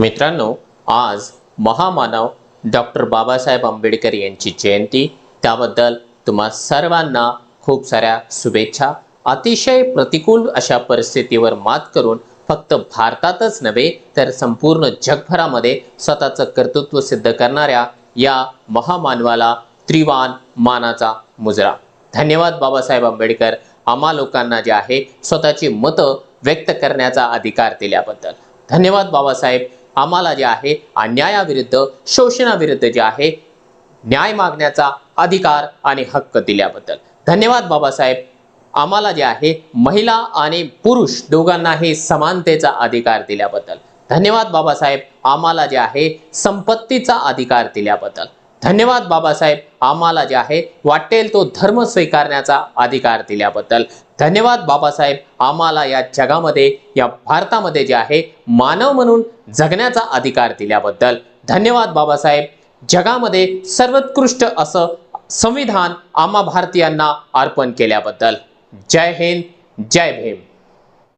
मित्रांनो आज महामानव डॉक्टर बाबासाहेब आंबेडकर यांची जयंती. त्याबद्दल तुम्हा सर्वांना खूप साऱ्या शुभेच्छा. अतिशय प्रतिकूल अशा परिस्थितीवर मात करून फक्त भारतातच नव्हे तर संपूर्ण जगभरामध्ये स्वतःचं कर्तृत्व सिद्ध करणाऱ्या या महामानवाला त्रिवान मानाचा मुजरा. धन्यवाद बाबासाहेब आंबेडकर. आम्हा लोकांना जे आहे स्वतःची मतं व्यक्त करण्याचा अधिकार दिल्याबद्दल. धन्यवाद बाबासाहेब. आम्हाला जे आहे अन्यायाविरुद्ध शोषणाविरुद्ध जे आहे न्याय मागण्याचा अधिकार आणि हक्क दिल्याबद्दल. धन्यवाद बाबासाहेब. आम्हाला जे आहे महिला आणि पुरुष दोघांनाही समानतेचा अधिकार दिल्याबद्दल. धन्यवाद बाबासाहेब. आम्हाला जे आहे संपत्तीचा अधिकार दिल्याबद्दल. धन्यवाद बाबासाहेब. आम्हाला जे आहे वाटेल तो धर्म स्वीकारण्याचा अधिकार दिल्याबद्दल. धन्यवाद बाबासाहेब. आम्हाला या जगामध्ये या भारतामध्ये जे आहे मानव म्हणून जगण्याचा अधिकार दिल्याबद्दल. धन्यवाद बाबासाहेब. जगामध्ये सर्वोत्कृष्ट असं संविधान आम्हा भारतीयांना अर्पण केल्याबद्दल. जय हिंद जय भीम.